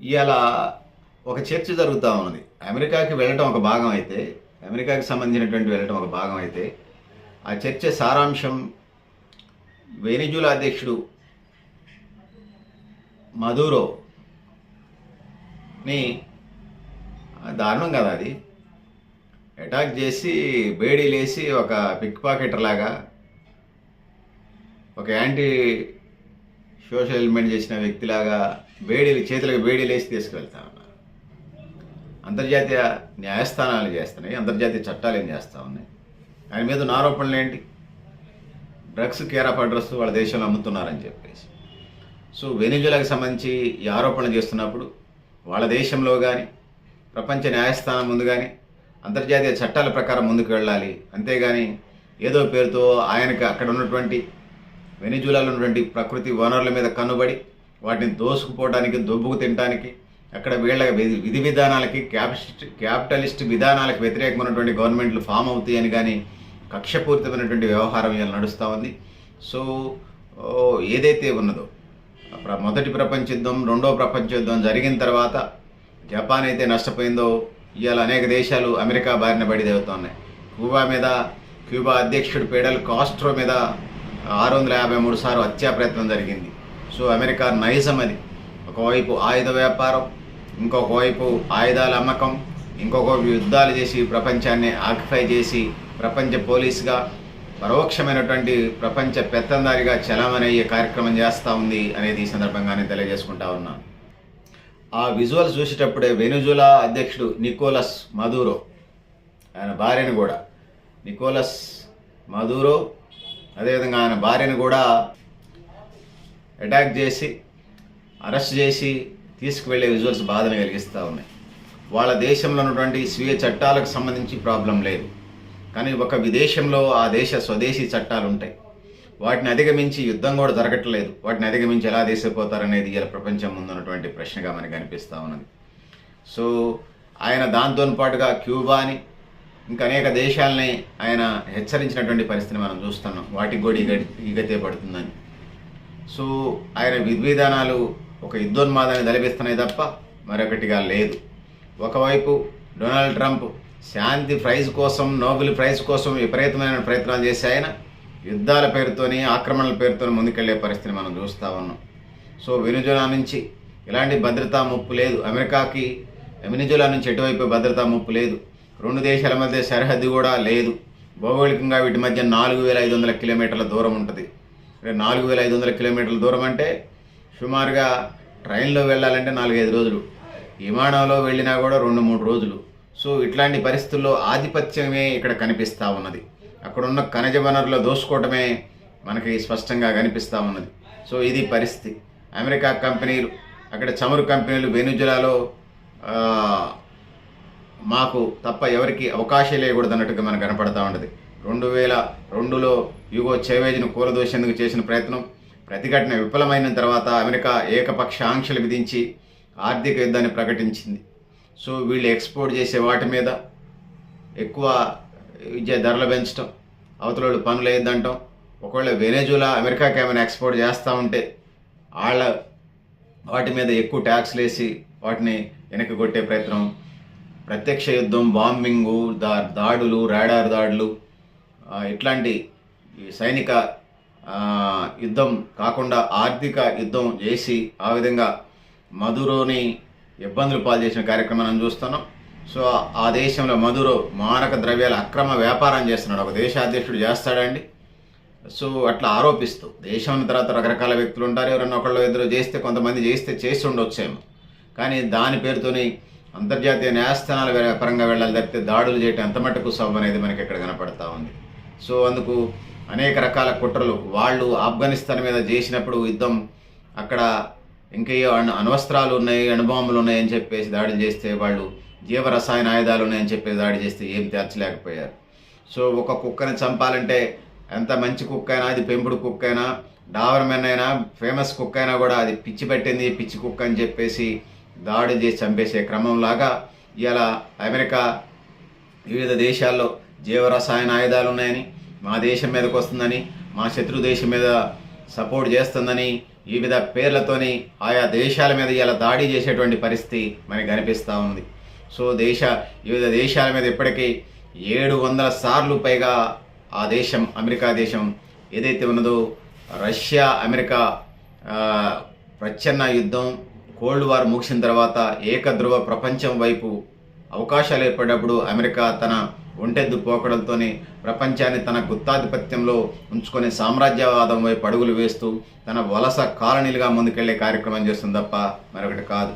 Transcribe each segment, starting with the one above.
ఇవాళ ఒక చర్చ జరుగుతూ ఉన్నది. అమెరికాకి వెళ్ళటం ఒక భాగం అయితే అమెరికాకి సంబంధించినటువంటి వెళ్ళటం ఒక భాగం అయితే ఆ చర్చ సారాంశం వెనిజులా అధ్యక్షుడు మధురో ని దారుణం కదా అది. అటాక్ చేసి బేడీలేసి ఒక పిక్ పాకెటర్ లాగా ఒక యాంటీ సోషల్ ఎలిమెంట్ చేసిన వ్యక్తిలాగా వేడీలు చేతులకు వేడీలు వేసి తీసుకువెళ్తా ఉన్నారు. అంతర్జాతీయ న్యాయస్థానాలు చేస్తున్నాయి అంతర్జాతీయ చట్టాలు ఏం చేస్తూ ఉన్నాయి? ఆయన మీద ఉన్న ఆరోపణలు ఏంటి? డ్రగ్స్ కేర్ ఆఫ్ అడ్రస్ వాళ్ళ దేశంలో అమ్ముతున్నారని చెప్పేసి. సో వెనిజులాకి సంబంధించి ఈ ఆరోపణలు చేస్తున్నప్పుడు వాళ్ళ దేశంలో కానీ ప్రపంచ న్యాయస్థానం ముందు కానీ అంతర్జాతీయ చట్టాల ప్రకారం ముందుకు వెళ్ళాలి. అంతేగాని ఏదో పేరుతో ఆయనకి అక్కడ ఉన్నటువంటి వెనిజులాలో ఉన్నటువంటి ప్రకృతి వనరుల మీద కన్నుబడి వాటిని దోసుకుపోవడానికి దొబ్బుకు తినడానికి అక్కడ వీళ్ళ విధి విధి విధానాలకి క్యాపిస్ట్ క్యాపిటలిస్ట్ విధానాలకు వ్యతిరేకమైనటువంటి గవర్నమెంట్లు ఫామ్ అవుతాయని కానీ కక్షపూరితమైనటువంటి వ్యవహారం ఇలా నడుస్తూ ఉంది. సో ఏదైతే ఉన్నదో ప్ర- మొదటి ప్రపంచ యుద్ధం రెండో ప్రపంచ యుద్ధం జరిగిన తర్వాత జపాన్ అయితే నష్టపోయిందో ఇవాళ అనేక దేశాలు అమెరికా బారిన పడి దేవుతున్నాయి క్యూబా మీద క్యూబా అధ్యక్షుడు పేడల్ కాస్ట్రో మీద ఆరు వందల యాభై మూడు సార్లు హత్యా ప్రయత్నం జరిగింది. సో అమెరికా నైజం అది. ఒకవైపు ఆయుధ వ్యాపారం ఇంకొక వైపు ఆయుధాల అమ్మకం ఇంకొక వైపు యుద్ధాలు చేసి ప్రపంచాన్ని ఆక్యుపై చేసి ప్రపంచ పోలీసుగా పరోక్షమైనటువంటి ప్రపంచ పెత్తందారిగా చలామణయ్యే కార్యక్రమం చేస్తూ ఉంది అనేది ఈ సందర్భంగానే తెలియజేసుకుంటా ఉన్నాను ఆ విజువల్స్ చూసేటప్పుడే వెనుజులా అధ్యక్షుడు నికోలస్ మధురో ఆయన భార్యను కూడా. నికోలస్ మధురో అదేవిధంగా ఆయన భార్యను కూడా అటాక్ చేసి అరెస్ట్ చేసి తీసుకువెళ్ళే విజువల్స్ బాధను కలిగిస్తూ ఉన్నాయి. వాళ్ళ దేశంలో ఉన్నటువంటి స్వీయ చట్టాలకు సంబంధించి ప్రాబ్లం లేదు. కానీ ఒక విదేశంలో ఆ దేశ స్వదేశీ చట్టాలు ఉంటాయి. వాటిని అధిగమించి యుద్ధం కూడా జరగట్లేదు. వాటిని అధిగమించి ఎలా తీసుకుపోతారనేది ఇలా ప్రపంచం ముందున్నటువంటి ప్రశ్నగా మనకు అనిపిస్తూ ఉన్నది. సో ఆయన దాంతో పాటుగా క్యూబాని ఇంకా అనేక దేశాలని ఆయన హెచ్చరించినటువంటి పరిస్థితిని మనం చూస్తున్నాం. వాటికి కూడా ఈగ ఈగతే పడుతుందని. సో ఆయన విద్విధానాలు ఒక యుద్ధోన్మాదాన్ని తలపిస్తున్నాయి తప్ప మరొకటిగా లేదు. ఒకవైపు డొనాల్డ్ ట్రంప్ శాంతి ప్రైజ్ కోసం నోబెల్ ప్రైజ్ కోసం విపరీతమైన ప్రయత్నాలు చేసి ఆయన యుద్ధాల పేరుతోని ఆక్రమణల పేరుతోని ముందుకెళ్ళే పరిస్థితిని మనం చూస్తూ ఉన్నాం. సో వెనుజులా నుంచి ఎలాంటి భద్రతా ముప్పు లేదు. అమెరికాకి వెనుజులా నుంచి ఎటువైపు భద్రతా ముప్పు లేదు. రెండు దేశాల మధ్య సరిహద్దు కూడా లేదు. భౌగోళికంగా వీటి మధ్య నాలుగు వేల ఐదు వందల కిలోమీటర్ల దూరం ఉంటుంది. అంటే నాలుగు వేల ఐదు వందల కిలోమీటర్ల దూరం అంటే సుమారుగా ట్రైన్లో వెళ్ళాలంటే నాలుగైదు రోజులు. విమానంలో వెళ్ళినా కూడా రెండు మూడు రోజులు. సో ఇట్లాంటి పరిస్థితుల్లో ఆధిపత్యమే ఇక్కడ కనిపిస్తూ ఉన్నది. అక్కడున్న ఖనిజ వనరులు దోసుకోవటమే మనకి స్పష్టంగా కనిపిస్తూ ఉన్నది. సో ఇది పరిస్థితి. అమెరికా కంపెనీలు అక్కడ చమురు కంపెనీలు వెనుజులాలో మాకు తప్ప ఎవరికి అవకాశం లేకూడదు అన్నట్టుగా మనకు కనపడతా ఉండదు రెండు వేల రెండులో యుగో చేవేజ్ను కూలదోసేందుకు చేసిన ప్రయత్నం ప్రతిఘటన విఫలమైన తర్వాత అమెరికా ఏకపక్ష ఆంక్షలు విధించి ఆర్థిక యుద్ధాన్ని ప్రకటించింది. సో వీళ్ళు ఎక్స్పోర్ట్ చేసే వాటి మీద ఎక్కువ విద్య ధరలు పెంచడం అవతల పనులు వేయద్దంటాం ఒకవేళ వెనేజులా అమెరికాకి ఏమైనా ఎక్స్పోర్ట్ చేస్తూ ఉంటే వాళ్ళ వాటి మీద ఎక్కువ ట్యాక్స్లు వేసి వాటిని వెనక్కి కొట్టే ప్రయత్నం ప్రత్యక్ష యుద్ధం బాంబింగు దా దాడులు రాడార్ దాడులు ఇట్లాంటి ఈ సైనిక యుద్ధం కాకుండా ఆర్థిక యుద్ధం చేసి ఆ విధంగా మధురోని ఇబ్బందులు పాల్చేసిన కార్యక్రమాన్ని చూస్తున్నాం. సో ఆ దేశంలో మధురో మారక ద్రవ్యాల అక్రమ వ్యాపారం చేస్తున్నాడు. ఒక దేశాధ్యక్షుడు చేస్తాడండి. సో అట్లా ఆరోపిస్తూ దేశం తర్వాత రకరకాల వ్యక్తులు ఉంటారు. ఎవరన్నా ఒకళ్ళు ఇద్దరు చేస్తే కొంతమంది చేస్తే చేసి ఉండొచ్చేమో. కానీ దాని పేరుతోని అంతర్జాతీయ న్యాయస్థానాల పరంగా వెళ్ళాలి తప్పితే దాడులు చేయటం ఎంత మట్టుకు సబ్ అనేది మనకి ఇక్కడ కనపడతా ఉంది. సో అందుకు అనేక రకాల కుట్రలు వాళ్ళు ఆఫ్ఘనిస్తాన్ మీద చేసినప్పుడు యుద్ధం అక్కడ ఇంకేయో అణవస్త్రాలు ఉన్నాయి అణుబాంబులు ఉన్నాయని చెప్పేసి దాడులు చేస్తే వాళ్ళు జీవ రసాయన ఆయుధాలు ఉన్నాయని చెప్పేసి దాడి చేస్తే ఏం తెరచలేకపోయారు. సో ఒక కుక్కని చంపాలంటే ఎంత మంచి కుక్క అయినా అది పెంపుడు కుక్క అయినా డావర్మెన్ అయినా ఫేమస్ కుక్క అయినా కూడా అది పిచ్చి పెట్టింది పిచ్చి కుక్క అని చెప్పేసి దాడి చేసి చంపేసే క్రమంలాగా ఇలా అమెరికా వివిధ దేశాల్లో జీవరసాయన ఆయుధాలు ఉన్నాయని మా దేశం మీదకి వస్తుందని మా శత్రు దేశం మీద సపోర్ట్ చేస్తుందని వివిధ పేర్లతోని ఆయా దేశాల మీద ఇలా దాడి చేసేటువంటి పరిస్థితి మనకి కనిపిస్తూ ఉంది. సో దేశ వివిధ దేశాల మీద ఇప్పటికీ ఏడు వందల సార్లు పైగా ఆ దేశం అమెరికా దేశం ఏదైతే ఉన్నదో రష్యా అమెరికా ప్రచ్ఛన్న యుద్ధం కోల్డ్ వార్ ముగిసిన తర్వాత ఏకధ్రువ ప్రపంచం వైపు అవకాశాలు ఏర్పడినప్పుడు అమెరికా తన ఒంటెద్దు పోకడలతోని ప్రపంచాన్ని తన గుత్తాధిపత్యంలో ఉంచుకొని సామ్రాజ్యవాదం వైపు అడుగులు వేస్తూ తన వలస కాలనీలుగా ముందుకెళ్ళే కార్యక్రమం చేస్తుంది తప్ప మరొకటి కాదు.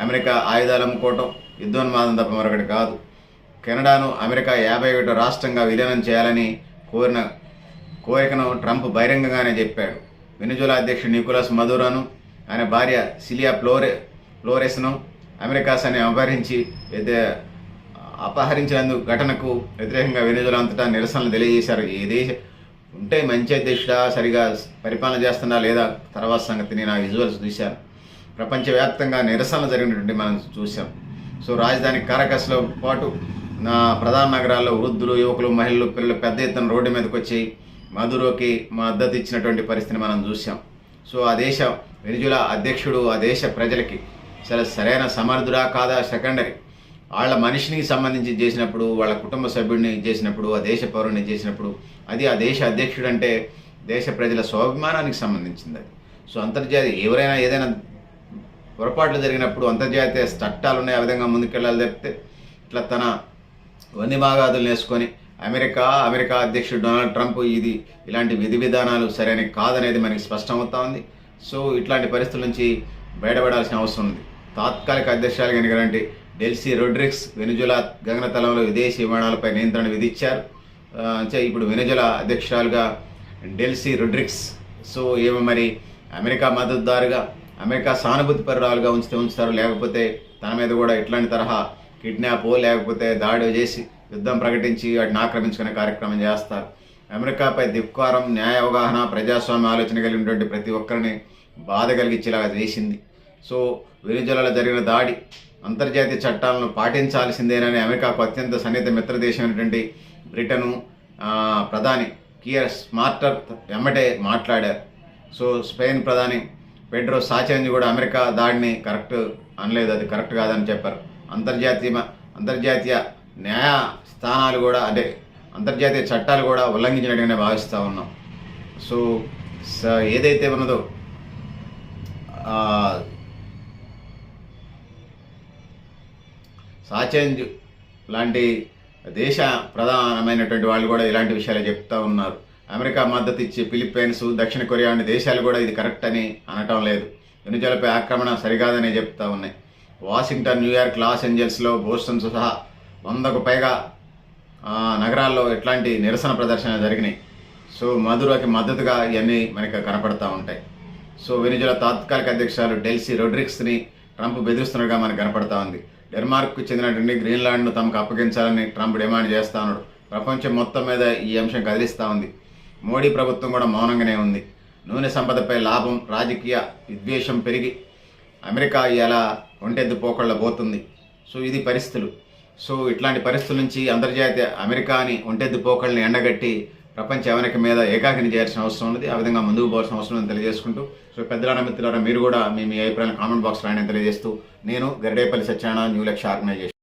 అమెరికా ఆయుధాలు అమ్ముకోవటం యుద్ధోన్మాదం తప్ప మరొకటి కాదు. కెనడాను అమెరికా యాభై ఒకటో రాష్ట్రంగా విలీనం చేయాలని కోరిన కోరికను ట్రంప్ బహిరంగంగానే చెప్పాడు. వెనుజులా అధ్యక్షుడు నికోలస్ మధురాను ఆయన భార్య సిలియా ఫ్లోరె ఫ్లోరెస్ను అమెరికాస్ అని అపహరించి అపహరించినందుకు ఘటనకు వ్యతిరేకంగా వెనుజులా అంతటా నిరసనలు తెలియజేశారు. ఏ దేశ ఉంటే మంచి అధ్యక్షుడా సరిగా పరిపాలన చేస్తున్నా లేదా తర్వాత సంగతి నేను ఆ విజువల్స్ చూశాను. ప్రపంచవ్యాప్తంగా నిరసనలు జరిగినటువంటి మనం చూసాం సో రాజధాని కారకస్లో పాటు నా ప్రధాన నగరాల్లో వృద్ధులు యువకులు మహిళలు పిల్లలు పెద్ద ఎత్తున రోడ్డు మీదకి వచ్చి మధురోకి మద్దతు ఇచ్చినటువంటి పరిస్థితిని మనం చూసాం సో ఆ దేశ వెనిజులా అధ్యక్షుడు ఆ దేశ ప్రజలకి సరే సరైన సమర్థుడా కాదా సెకండరీ? వాళ్ళ మనిషిని సంబంధించి చేసినప్పుడు వాళ్ళ కుటుంబ సభ్యుడిని చేసినప్పుడు ఆ దేశ పౌరుని చేసినప్పుడు అది ఆ దేశ అధ్యక్షుడు అంటే దేశ ప్రజల స్వాభిమానానికి సంబంధించింది అది. సో అంతర్జాతీయ ఎవరైనా ఏదైనా పొరపాట్లు జరిగినప్పుడు అంతర్జాతీయ చట్టాలు ఉన్నాయి ఆ విధంగా ముందుకెళ్ళాలి తప్పితే ఇట్లా తన వన్ని మాగాదులు వేసుకొని అమెరికా అమెరికా అధ్యక్షుడు డొనాల్డ్ ట్రంప్ ఇది ఇలాంటి విధి విధానాలు సరైన కాదనేది మనకి స్పష్టమవుతా ఉంది. సో ఇట్లాంటి పరిస్థితుల నుంచి బయటపడాల్సిన అవసరం ఉంది. తాత్కాలిక అధ్యక్షాలు కనుక డెల్సీ రొడ్రిక్స్ వెనుజులా గగనతలంలో విదేశీ విమానాలపై నియంత్రణ విధించారు అంటే ఇప్పుడు వెనుజులా అధ్యక్షురాలుగా డెల్సీ రొడ్రిక్స్ సో ఏమో మరి అమెరికా మద్దతుదారుగా అమెరికా సానుభూతి పరురాలుగా ఉంచితే ఉంచుతారు లేకపోతే తన మీద కూడా ఇట్లాంటి తరహా కిడ్నాప్ లేకపోతే దాడి చేసి యుద్ధం ప్రకటించి వాటిని ఆక్రమించుకునే కార్యక్రమం చేస్తారు. అమెరికాపై ధిక్కారం న్యాయ అవగాహన ప్రజాస్వామ్య ఆలోచన కలిగినటువంటి ప్రతి ఒక్కరిని బాధ కలిగించేలాగా చేసింది. సో వెనుజలలో జరిగిన దాడి అంతర్జాతీయ చట్టాలను పాటించాల్సిందేనని అమెరికాకు అత్యంత సన్నిహిత మిత్ర దేశమైనటువంటి బ్రిటను ప్రధాని కియర్ స్మార్టర్ ఎమ్మటే మాట్లాడారు. సో స్పెయిన్ ప్రధాని పెడ్రో సాచెంజ్ కూడా అమెరికా దాడిని కరెక్ట్ అనలేదు అది కరెక్ట్ కాదని చెప్పారు. అంతర్జాతీయ అంతర్జాతీయ న్యాయ స్థానాలు కూడా అంటే అంతర్జాతీయ చట్టాలు కూడా ఉల్లంఘించినట్టుగానే భావిస్తూ ఉన్నాం. సో స- ఏదైతే ఉన్నదో సాచేంజ్ లాంటి దేశ ప్రధానమైనటువంటి వాళ్ళు కూడా ఇలాంటి విషయాలు చెప్తా ఉన్నారు. అమెరికా మద్దతు ఇచ్చి ఫిలిప్పైన్స్ దక్షిణ కొరియా వంటి దేశాలు కూడా ఇది కరెక్ట్ అని అనటం లేదు. వెనుజలపై ఆక్రమణ సరికాదని చెప్తా ఉన్నాయి. వాషింగ్టన్ న్యూయార్క్ లాస్ ఏంజల్స్లో బోస్టన్ సహా వందకు పైగా నగరాల్లో ఇట్లాంటి నిరసన ప్రదర్శనలు జరిగినాయి. సో మధురకి మద్దతుగా ఇవన్నీ మనకి కనపడతా ఉంటాయి. సో వెనిజులా తాత్కాలిక అధ్యక్షురాలు డెల్సీ రొడ్రిక్స్ని ట్రంప్ బెదిరిస్తున్నట్టుగా మనకు కనపడతా ఉంది. డెన్మార్క్కు చెందినటువంటి గ్రీన్లాండ్ను తమకు అప్పగించాలని ట్రంప్ డిమాండ్ చేస్తా ఉన్నాడు. ప్రపంచం మొత్తం మీద ఈ అంశం కదిలిస్తూ ఉంది. మోడీ ప్రభుత్వం కూడా మౌనంగానే ఉంది. నూనె సంపదపై లాభం రాజకీయ విద్వేషం పెరిగి అమెరికా ఇలా ఒంటెద్దు పోకళ్ళ పోతుంది. సో ఇది పరిస్థితులు. సో ఇట్లాంటి పరిస్థితుల నుంచి అంతర్జాతీయ అమెరికాని ఒంటెద్దు పోకళ్ళని ఎండగట్టి ప్రపంచ ఎవరిక మీద ఏకాకిని చేయాల్సిన అవసరం ఉంది ఆ విధంగా ముందుకు పోవాల్సిన అవసరం ఉందని తెలియజేసుకుంటూ సో పెద్దలాన మిత్రులారా మీరు కూడా మీ మీ అభిప్రాయాలను కామెంట్ బాక్స్ రాయని తెలియజేస్తూ నేను గరిడేపల్లి సత్యనారాయణ న్యూ లక్ష్య ఆర్గనైజేషన్.